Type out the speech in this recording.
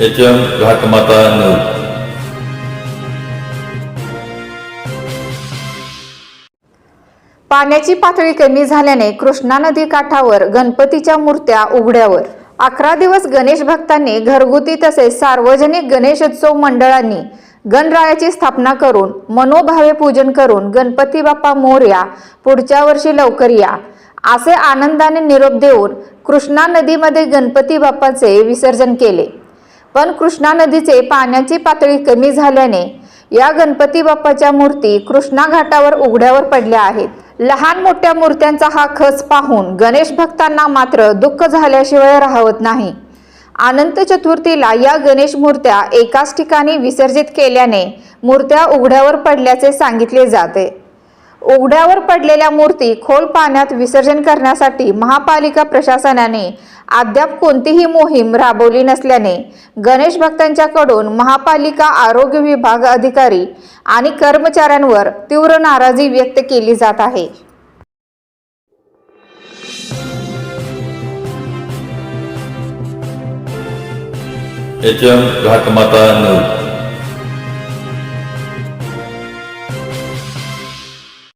H M घाटमाता news पाण्याची पातळी कमी झाल्याने कृष्णा नदी काठावर गणपतीच्या मूर्त्या उघड्यावर. अकरा दिवस गणेश भक्तांनी घरगुती तसेच सार्वजनिक गणेशोत्सव मंडळांनी गणरायाची स्थापना करून मनोभावे पूजन करून गणपती बाप्पा मोरया पुढच्या वर्षी लवकर या. असे आनंदाने निरोप देऊन कृष्णा नदीमध्ये गणपती बाप्पाचे विसर्जन केले. पण कृष्णा नदीचे पाण्याची पातळी कमी झाल्याने या गणपती बाप्पाच्या मूर्ती कृष्णा घाटावर उघड्यावर पडल्या आहेत. लहान मोठ्या मूर्त्यांचा हा खच पाहून गणेश भक्तांना मात्र दुःख झाल्याशिवाय राहत नाही. अनंत चतुर्थीला या गणेश मूर्त्या एकाच ठिकाणी विसर्जित केल्याने मूर्त्या उघड्यावर पडल्याचे सांगितले जाते. उघड्यावर पडलेल्या मूर्ती खोल पाण्यात विसर्जन करण्यासाठी महापालिका प्रशासनाने अद्याप कोणतीही मोहीम राबवली नसल्याने गणेश भक्तांच्याकडून महापालिका आरोग्य विभाग अधिकारी आणि कर्मचाऱ्यांवर तीव्र नाराजी व्यक्त केली जात आहे. H M घाटमाता